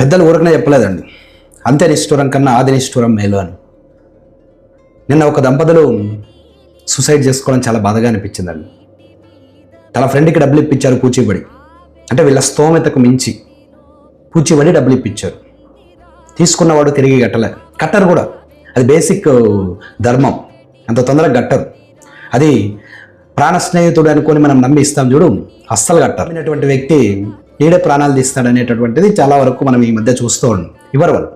పెద్దలు ఊరకనే చెప్పలేదండి. అంతే నిష్ఠూరం కన్నా ఆది నిష్ఠూరం మేలు అని. నిన్న ఒక దంపతులు సూసైడ్ చేసుకోవడం చాలా బాధగా అనిపించిందండి. తన ఫ్రెండ్కి డబ్బులు ఇప్పించారు కూచిబడి అంటే వీళ్ళ స్తోమతకు మించి పూచిబడి డబ్బులు ఇప్పించారు. తీసుకున్నవాడు తిరిగి కట్టలే. కట్టరు కూడా. అది బేసిక్ ధర్మం. అంత తొందరగా కట్టరు. అది ప్రాణ స్నేహితుడు అనుకొని మనం నమ్మి ఇస్తాం చూడు అస్సలు కట్టరు. వ్యక్తి ఈడే ప్రాణాలు తీస్తాడు అనేటటువంటిది చాలా వరకు మనం ఈ మధ్య చూస్తూ ఉన్నాం. ఇవ్వరు వాళ్ళు?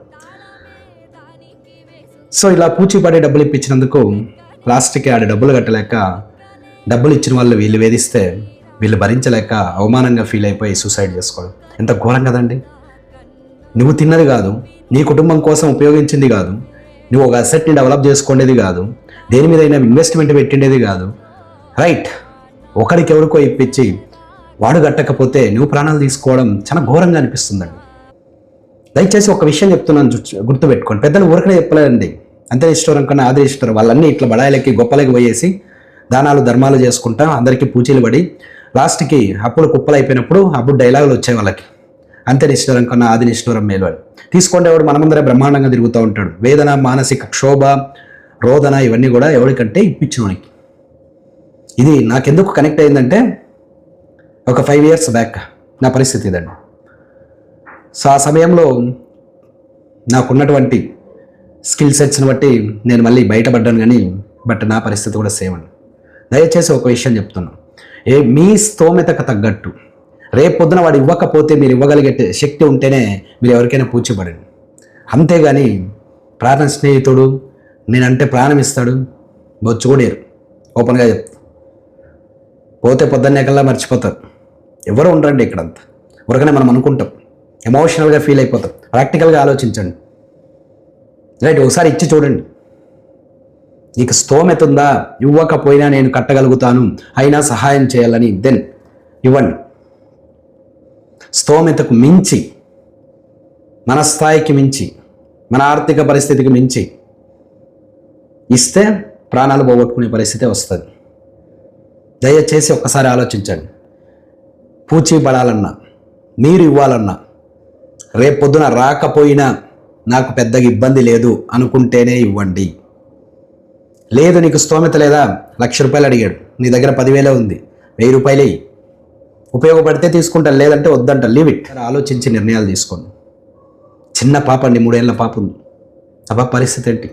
సో ఇలా పూచిపడి డబ్బులు ఇప్పించినందుకు లాస్ట్కి ఆడ డబ్బులు కట్టలేక డబ్బులు ఇచ్చిన వాళ్ళు వీళ్ళు వేధిస్తే వీళ్ళు భరించలేక అవమానంగా ఫీల్ అయిపోయి సూసైడ్ చేసుకోవడం. ఎంత ఘోరం కదండి. నువ్వు తిన్నది కాదు నీ కుటుంబం కోసం ఉపయోగించింది కాదు నువ్వు ఒక అసెట్ని డెవలప్ చేసుకునేది కాదు దేని మీద అయినా ఇన్వెస్ట్మెంట్ పెట్టిండేది కాదు. రైట్ ఒకరికి ఎవరికో ఇప్పించి వాడు కట్టకపోతే నువ్వు ప్రాణాలు తీసుకోవడం చాలా ఘోరంగా అనిపిస్తుందండి. దయచేసి ఒక విషయం చెప్తున్నాను గుర్తుపెట్టుకోండి. పెద్దలు ఊరికనే చెప్పలేదండి. అంతే కన్నా ఆది ఇష్టం వాళ్ళన్నీ ఇట్లా బడాయిలకి గొప్పలకి పోయేసి దానాలు ధర్మాలు చేసుకుంటా అందరికీ పూచీలు పడి లాస్ట్కి అప్పుడు కుప్పలు అయిపోయినప్పుడు అప్పుడు డైలాగులు వచ్చాయి వాళ్ళకి. అంతే కన్నా ఆది నిష్ఠూరం మేలు అని. తీసుకోండి ఎవడు మనమందరే బ్రహ్మాండంగా తిరుగుతూ ఉంటాడు. వేదన మానసిక క్షోభ రోదన ఇవన్నీ కూడా ఎవరికంటే ఇప్పించినోనికి ఇది నాకెందుకు కనెక్ట్ అయిందంటే ఒక ఫైవ్ ఇయర్స్ బ్యాక్ నా పరిస్థితి ఇదండి. సో ఆ సమయంలో నాకున్నటువంటి స్కిల్ సెట్స్ని బట్టి నేను మళ్ళీ బయటపడ్డాను కానీ బట్ నా పరిస్థితి కూడా సేమ్ అండి. దయచేసి ఒక విషయం చెప్తున్నాను ఏ మీ స్తోమతకు తగ్గట్టు రేపు పొద్దున వాడు ఇవ్వకపోతే మీరు ఇవ్వగలిగే శక్తి ఉంటేనే మీరు ఎవరికైనా పూచిపడండి. అంతేగాని ప్రాణ స్నేహితుడు నేనంటే ప్రాణం ఇస్తాడు బొచ్చు కూడా ఓపెన్గా చెప్తా. పోతే పొద్దున్నే కల్లా మర్చిపోతారు. ఎవరు ఉండరండి ఇక్కడంతా. ఊరకనే మనం అనుకుంటాం. ఎమోషనల్గా ఫీల్ అయిపోతాం. ప్రాక్టికల్గా ఆలోచించండి. రైట్ ఒకసారి ఇచ్చి చూడండి. నీకు స్తోమత ఉందా ఇవ్వకపోయినా నేను కట్టగలుగుతాను. అయినా సహాయం చేయాలని. దెన్ ఇవ్వండి. స్తోమతకు మించి మన స్థాయికి మించి మన ఆర్థిక పరిస్థితికి మించి ఇస్తే ప్రాణాలు పోగొట్టుకునే పరిస్థితి వస్తుంది. దయచేసి ఒక్కసారి ఆలోచించండి. పూచి పడాలన్నా మీరు ఇవ్వాలన్నా రేపు పొద్దున రాకపోయినా నాకు పెద్దగా ఇబ్బంది లేదు అనుకుంటేనే ఇవ్వండి. లేదు నీకు స్తోమత లేదా? లక్ష రూపాయలు అడిగాడు. నీ దగ్గర పదివేలే ఉంది. వెయ్యి రూపాయలే ఉపయోగపడితే తీసుకుంటాను లేదంటే వద్దంట. Leave it. ఆలోచించి నిర్ణయాలు తీసుకోండి. చిన్న పాప అండి మూడేళ్ళ పాప ఉంది. ఆ పరిస్థితి ఏంటి?